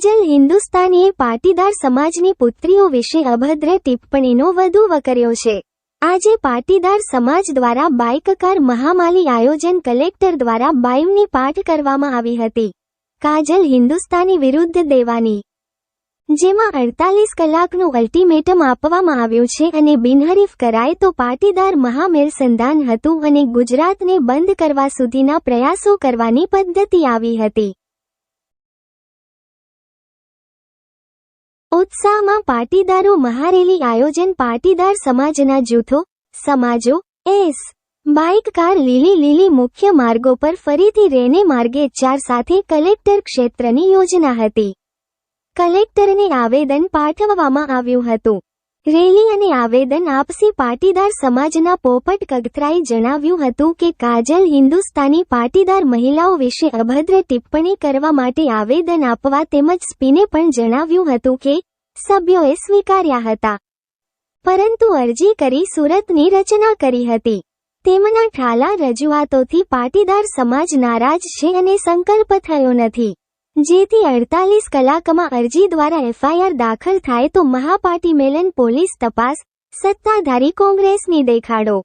કાજલ હિન્દુસ્તાનીએ પાટીદાર સમાજની પુત્રીઓ વિશે અભદ્ર ટિપ્પણીનો વધુ વકર્યો છે. આજે પાટીદાર સમાજ દ્વારા બાઇકકાર મહામાલી આયોજન કલેક્ટર દ્વારા બાઇમની પાઠ કરવામાં આવી હતી. કાજલ હિન્દુસ્તાની વિરુદ્ધ દેવાની. જેમાં અડતાલીસ કલાકનું અલ્ટિમેટમ આપવામાં આવ્યું છે અને બિનહરીફ કરાય તો પાટીદાર મહામેલ સંધાન હતું અને ગુજરાતને બંધ કરવા સુધીના પ્રયાસો કરવાની પદ્ધતિ આવી હતી. ઉત્સાહમાં પાટીદારો મહારેલી આયોજન પાટીદાર સમાજના જૂથો, સમાજો, એસ, બાઇક કાર લીલી લીલી મુખ્ય માર્ગો પર ફરીથી રેને માર્ગે ચાર સાથે કલેક્ટર ક્ષેત્રની યોજના હતી. કલેક્ટરને આવેદન પાઠવવામાં આવ્યું હતું. રેલી અને આવેદન આપસી પાટીદાર સમાજના પોપટ કગથરાએ જણાવ્યું હતું કે કાજલ હિન્દુસ્તાની પાટીદાર મહિલાઓ વિશે અભદ્ર ટિપ્પણી કરવા માટે આવેદન આપવા તેમજ સ્પીને પણ જણાવ્યું હતું કે સભ્યોએ સ્વીકાર્યા હતા. પરંતુ અરજી કરી સુરતની રચના કરી હતી. તેમના ઠાલા રજૂઆતોથી પાટીદાર સમાજ નારાજ છે અને સંકલ્પ થયો નથી. જેથી અડતાલીસ કલાકમાં અરજી દ્વારા એફઆઈઆર દાખલ થાય તો મહાપાટી મેલન પોલીસ તપાસ, સત્તાધારી કોંગ્રેસની દેખાડો.